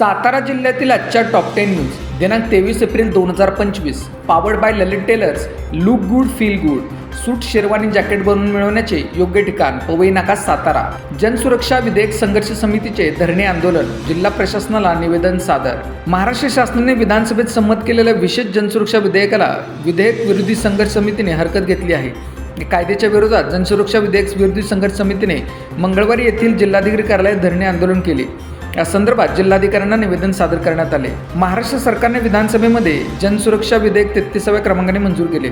सातारा जिल्ह्यातील आजच्या top ten news दिनांक तेवीस एप्रिल दोन हजार पंचवीस. Powered by Lalit tailors look good feel good suit sherwani jacket बनवून मिळवण्याचे योग्य ठिकाण पवई नाका सातारा. जनसुरक्षा विधेयक संघर्ष समितीचे धरणे आंदोलन जिल्हा प्रशासनाला निवेदन सादर. महाराष्ट्र शासनाने विधानसभेत संमत केलेल्या विशेष जनसुरक्षा विधेयकाला विधेयक विरोधी संघर्ष समितीने हरकत घेतली आहे. कायद्याच्या विरोधात जनसुरक्षा विधेयक विरोधी संघर्ष समितीने मंगळवारी येथील जिल्हाधिकारी कार्यालयात धरणे आंदोलन केले. या संदर्भात जिल्हाधिकाऱ्यांना निवेदन सादर करण्यात आले. महाराष्ट्र सरकारने विधानसभेमध्ये जनसुरक्षा विधेयक तेहतीसाव्या क्रमांकाने मंजूर केले.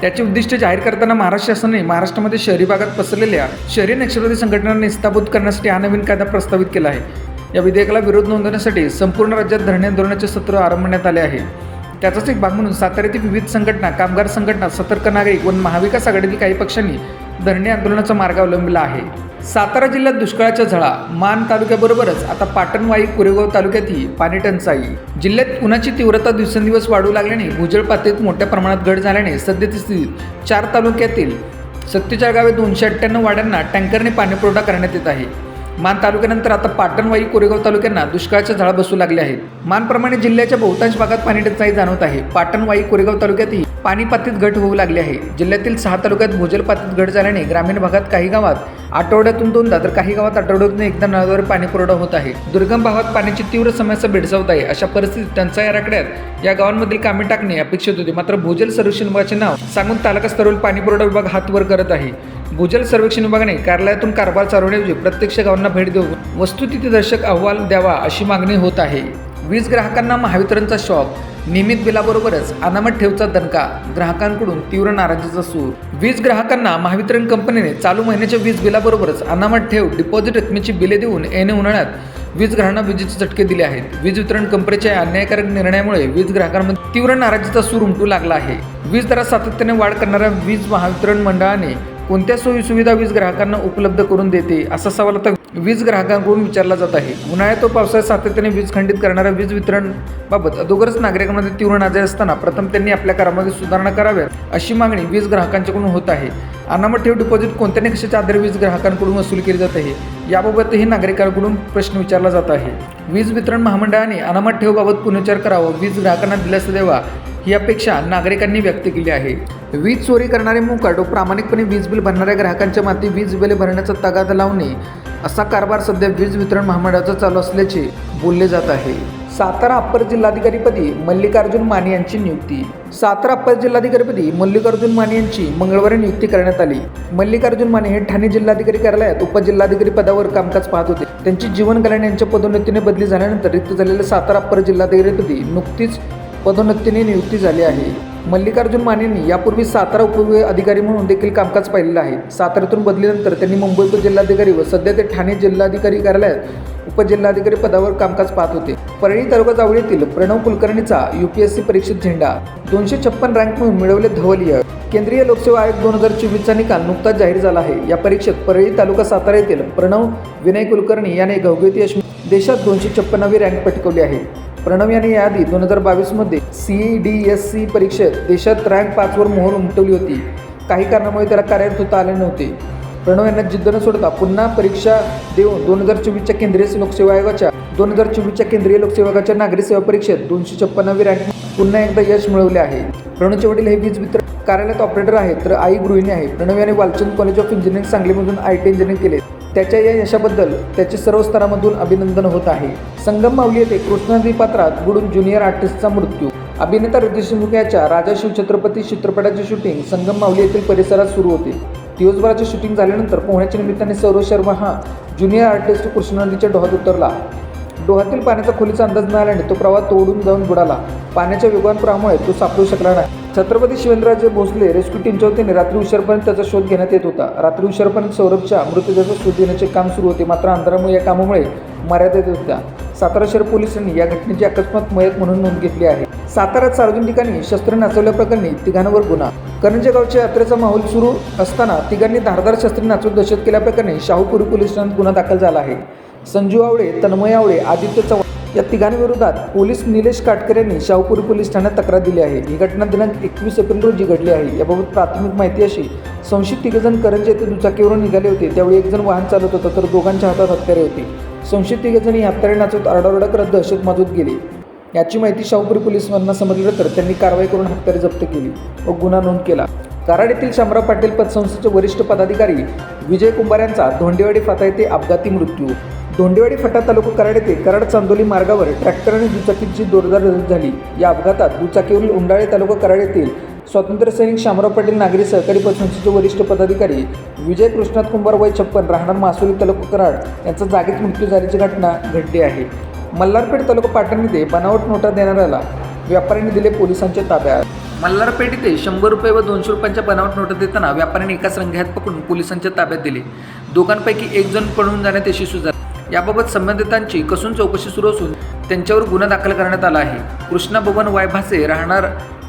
त्याचे उद्दिष्ट जाहीर करताना महाराष्ट्र शासनाने महाराष्ट्रामध्ये शहरी भागात पसरलेल्या शहरी नक्षलवादी संघटनांना निस्ताबूत करण्यासाठी हा नवीन कायदा प्रस्तावित केला आहे. या विधेयकाला विरोध नोंदवण्यासाठी संपूर्ण राज्यात धरणे धोरणाचे सत्र आरंभण्यात आले आहे. त्याचाच एक भाग म्हणून साताऱ्यातील विविध संघटना कामगार संघटना सतर्क नागरिक व महाविकास आघाडीतील काही पक्षांनी धरणे आंदोलनाचा मार्ग अवलंबिला आहे. सातारा जिल्ह्यात दुष्काळाच्या झळा मान तालुक्याबरोबरच आता पाटणवाई कुरेगाव तालुक्यातही पाणी टंचाई. जिल्ह्यात उन्हाची तीव्रता दिवसेंदिवस वाढू लागल्याने भूजल पातळीत मोठ्या प्रमाणात घट झाल्याने सद्यस्थितीत चार तालुक्यातील सत्तेचाळ गावे दोनशे अठ्ठ्याण्णव वाड्यांना टँकरने पाणीपुरवठा करण्यात येत आहे. मान तालुक्यानंतर आता पाटणवाई कोरेगाव तालुक्यांना दुष्काळाच्या झळा बसू लागल्या आहेत. मानप्रमाणे जिल्ह्याच्या बहुतांश भागात पाणी टंचाई जाणवत आहे. पाटणवाई कोरेगाव तालुक्यातही पाणी पातळीत घट होऊ लागली आहे. जिल्ह्यातील सहा तालुक्यात भूजल पातळीत घट झाल्याने ग्रामीण भागात काही गावात आठवड्यातून दोनदा तर काही गावात आठवड्यातून एकदा नळाद्वारे पाणी पुरवठा होत आहे. दुर्गम भागात पाण्याची तीव्र समस्या भेडसावत आहे. अशा परिस्थितीत टंचाई आराखड्यात या गावांमधील कामे टाकणे अपेक्षित होते. मात्र भूजल सर्वेक्षण विभागाचे नाव सांगून तालुका स्तरावर पाणी पुरवठा विभाग हातवर करत आहे. भूजल सर्वेक्षण विभागाने कार्यालयातून कारभार चालवण्याऐवजी प्रत्यक्ष गावांना भेट देऊन वस्तुस्थितीदर्शक अहवाल द्यावा अशी मागणी होत आहे. वीज ग्राहकांना महावितरणचा शॉक नियमित बिलाबरोबरच अनामत ठेवचा दणका ग्राहकांकडून तीव्र नाराजीचा सूर. वीज ग्राहकांना महावितरण कंपनीने चालू महिन्याच्या वीज बिलाबरोबरच अनामत ठेव डिपॉझिट रकमेची बिले देऊन येणे उन्हाळ्यात वीज ग्राहकांना विजेचे झटके दिले आहेत. वीज वितरण कंपनीच्या या अन्यायकारक निर्णयामुळे वीज ग्राहकांमध्ये तीव्र नाराजीचा सूर उमटू लागला आहे. वीज दरात सातत्याने वाढ करणाऱ्या वीज महावितरण मंडळाने कोणत्या सोयीसुविधा वीज ग्राहकांना उपलब्ध करून देते? असा सवाल आता वीज ग्राहकांकडून विचारला जात आहे. उन्हाळ्यात व पावसाळ्यात सातत्याने वीज खंडित करणाऱ्या वीज वितरण बाबत अगोदरच नागरिकांमध्ये तीव्र नाजे असताना प्रथम त्यांनी आपल्या करामध्ये सुधारणा कराव्यात अशी मागणी वीज ग्राहकांच्याकडून होत आहे. अनामत ठेव डिपॉझिट कोणत्या निकषाच्या आधारे वीज ग्राहकांकडून वसूल केली जात आहे. याबाबतही नागरिकांकडून प्रश्न विचारला जात आहे. वीज वितरण महामंडळाने अनामत ठेवबाबत पुनर्विचार करावा वीज ग्राहकांना दिलासा द्यावा ही अपेक्षा नागरिकांनी व्यक्त केली आहे. वीज चोरी करणारे मुकाट व प्रामाणिकपणे वीज बिल भरणाऱ्या ग्राहकांच्या माती वीज बिले भरण्याचा तगादा लावणे असा कारभार सध्या वीज वितरण महामंडळाचा चालू असल्याचे बोलले जात आहे. सातारा अप्पर जिल्हाधिकारीपदी मल्लिकार्जुन माने यांची नियुक्ती. सातारा अप्पर जिल्हाधिकारीपदी मल्लिकार्जुन माने यांची मंगळवारी नियुक्ती करण्यात आली. मल्लिकार्जुन माने हे ठाणे जिल्हाधिकारी कार्यालयात उपजिल्हाधिकारी पदावर कामकाज पाहत होते. त्यांची जीवन कल्याण यांच्या पदोन्नतीने बदली झाल्यानंतर रिक्त झालेल्या सातारा अप्पर जिल्हाधिकारीपदी नुकतीच पदोन्नतीने नियुक्ती झाली आहे. मल्लिकार्जुन मानेंनी यापूर्वी सातारा उपविभागीय अधिकारी म्हणून देखील कामकाज पाहिलेलं आहे. साताऱ्यातून बदलीनंतर त्यांनी मुंबई उपजिल्हाधिकारी व सध्या ते ठाणे जिल्हाधिकारी कार्यालयात उपजिल्हाधिकारी पदावर कामकाज पाहत होते. परळी तालुका जावळीतील प्रणव कुलकर्णीचा युपीएससी परीक्षेत झेंडा दोनशे छप्पन रँक म्हणून मिळवले धवलीय केंद्रीय लोकसेवा आयोग दोन हजार चोवीसचा निकाल नुकताच जाहीर झाला आहे. या परीक्षेत परळी तालुका सातारा येथील प्रणव विनय कुलकर्णी याने घवघवीत यश देशात दोनशे छप्पन्नावी रँक पटकवली आहे. प्रणव यांनी याआधी दोन हजार बावीसमध्ये सी डी एस सी परीक्षेत देशात रँक पाचवर मोहर उमटवली होती. काही कारणामुळे त्याला कार्यरत होता आले नव्हते. प्रणव यांना जिद्द न सोडता पुन्हा परीक्षा देऊन दोन हजार चोवीसच्या केंद्रीय लोकसेवा आयोगाच्या दोन हजार चोवीसच्या केंद्रीय लोकसेवा आयोगाच्या नागरी सेवा परीक्षेत दोनशे छप्पन्नावी रँक पुन्हा एकदा यश मिळवले आहे. प्रणवचे वडील हे वीज वितरण कार्यालयात ऑपरेटर आहेत तर आई गृहिणी आहे. प्रणव यांनी वालचंद कॉलेज ऑफ इंजिनिअरिंग सांगलीमधून आय टी इंजिनिअरिंग केले. त्याच्या या यशाबद्दल त्याचे सर्व स्तरामधून अभिनंदन होत आहे. संगम माऊली येथे कृष्णा नदी पात्रात बुडून ज्युनियर आर्टिस्टचा मृत्यू. अभिनेता रितेश देशमुख याच्या राजा शिवछत्रपती चित्रपटाचे शूटिंग संगम माऊली येथील परिसरात सुरू होते. दिवसभराचे शूटिंग झाल्यानंतर पोहण्याच्या निमित्ताने सौरव शर्मा हा ज्युनियर आर्टिस्ट कृष्णा नदीच्या डोहात उतरला. डोहातील पाण्याचा खोलीचा अंदाज मिळाल्याने तो प्रवाह तोडून जाऊन बुडाला. पाण्याच्या वेगवान प्रवाहामुळे तो सापडू शकला नाही. छत्रपती शिवेंद्रराजे भोसले रेस्क्यू टीमच्या वतीने रात्री उशिरापर्यंत त्याचा शोध घेण्यात येत होता. रात्री उशिरापर्यंत सौरभच्या मृतदेहाचा शोध घेण्याचे काम सुरू होते. मात्र अंधारामुळे या कामामुळे मर्यादित होत्या. सातारा शहर पोलिसांनी या घटनेची अकस्मात मयत म्हणून नोंद घेतली आहे. साताऱ्यात सार्वजनिक ठिकाणी शस्त्र नाचवल्याप्रकरणी तिघांवर गुन्हा. करंजे गावच्या यात्रेचा माहोल सुरू असताना तिघांनी धारदार शस्त्रे नाचवून दहशत केल्याप्रकरणी शाहूपुरी पोलीस ठाण्यात गुन्हा दाखल झाला आहे. संजू आवळे तन्मय आवळे आदित्य चव्हाण या तिघांविरोधात पोलीस निलेश काटकर यांनी शाहूपुरी पोलीस ठाण्यात तक्रार दिली आहे. ही घटना दिनांक एकवीस एप्रिल रोजी घडली आहे. याबाबत प्राथमिक माहिती अशी संशयित तिघजण करंजे येथे दुचाकीवरून निघाले होते त्यावेळी एक जण वाहन चालवत होता तर दोघांच्या हातात हत्यारे होती. संशयित तिघजण ही हत्यारे नाचवत आरडाओरडा करत दहशत माजूत गेली. याची माहिती शाहूपुरी पोलिसांना समजल्यानंतर त्यांनी कारवाई करून हत्यारे जप्त केली व गुन्हा नोंद केला. कराड येथील शामराव पाटील पतसंस्थेचे वरिष्ठ पदाधिकारी विजय कुंभार यांचा धोंडेवाडी फाटा येथे अपघाती मृत्यू दोंडेवाडी फटा तालुका कराड येथे कराड चांदोली मार्गावर ट्रॅक्टर आणि दुचाकीची जोरदार रद्द झाली. या अपघातात दुचाकीवरील उंडाळे तालुका कराड येथील स्वातंत्र्य सैनिक शामराव पाटील नागरी सहकारी पतसंस्थेचे वरिष्ठ पदाधिकारी विजय कृष्णात कुंभार वय छप्पन राहणार मासुली तालुका कराड यांचा जागीच मृत्यू झाल्याची घटना घडली आहे. मल्हारपेठ तालुका पाटण येथे बनावट नोटा देणाऱ्याला व्यापाऱ्यांनी दिले पोलिसांच्या ताब्यात. मल्हारपेठ येथे शंभर रुपये व दोनशे रुपयांच्या बनावट नोटा देताना व्यापाऱ्यांनी एकाच रंग्यात पकडून पोलिसांच्या ताब्यात दिले. दोघांपैकी एक जण पळून जाण्यात यशस्वी झाला. याबाबत संबंधितांची कसून चौकशी सुरू असून त्यांच्यावर गुन्हा दाखल करण्यात आला आहे. कृष्णा बबन वायभासे राहणार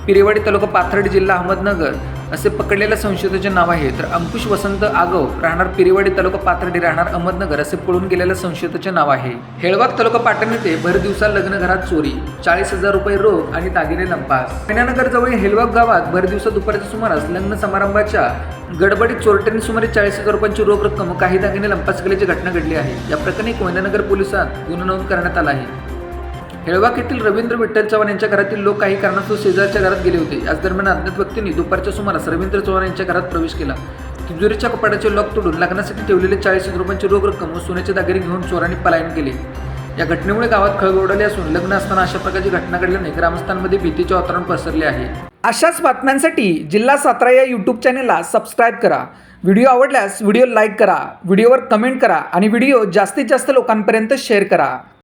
पिरेवाडी तालुका पाथर्डी जिल्हा अहमदनगर असे पकडलेल्या संशयिताचे नाव आहे. तर अंकुश वसंत आगव राहणार पिरेवाडी तालुका पाथर्डी राहणार अहमदनगर असे पळून गेलेल्या संशयिताचे नाव आहे. हेळवाग तालुका पाटण येथे भर दिवसा लग्न घरात चोरी चाळीस हजार रुपये रोख आणि दागिने लंपास. पैनानगर जवळ हेळवाग गावात भर दिवसा दुपारच्या सुमारास लग्न समारंभाच्या गडबडीत चोरट्यांनी सुमारे चाळीस हजार रुपयांची रोख रक्कम काही दागिने लंपास केल्याची घटना घडली आहे. या प्रकरणी कोयनानगर पोलिसात गुन्हा नोंद करण्यात आला आहे. हेळवाक येथील रवींद्र विठ्ठल चव्हाण यांच्या घरातील लोक काही कारणास्तव शेजारच्या घरात गेले होते. याच दरम्यान अज्ञात व्यक्तींनी दुपारच्या सुमारास रवींद्र चव्हाण यांच्या घरात प्रवेश केला. तिजोरीच्या कपाटाचे लॉक तोडून लग्नासाठी ठेवलेले चाळीस हजार रुपयांची रोख रक्कम व सोन्याचे दागिने घेऊन चोरांनी पलायन केले. या घटनेमुळे गावात खळबळ उडाली असून लग्न असताना अशा प्रकारची घटना घडल्याने ग्रामस्थांमध्ये भीतीचे वातावरण पसरले आहे. अशाच बातम्यांसाठी जिल्हा सातारा या यूट्यूब चॅनेलला सबस्क्राईब करा. व्हिडिओ आवडल्यास व्हिडिओ लाईक करा व्हिडिओवर कमेंट करा आणि व्हिडिओ जास्तीत जास्त लोकांपर्यंत शेअर करा.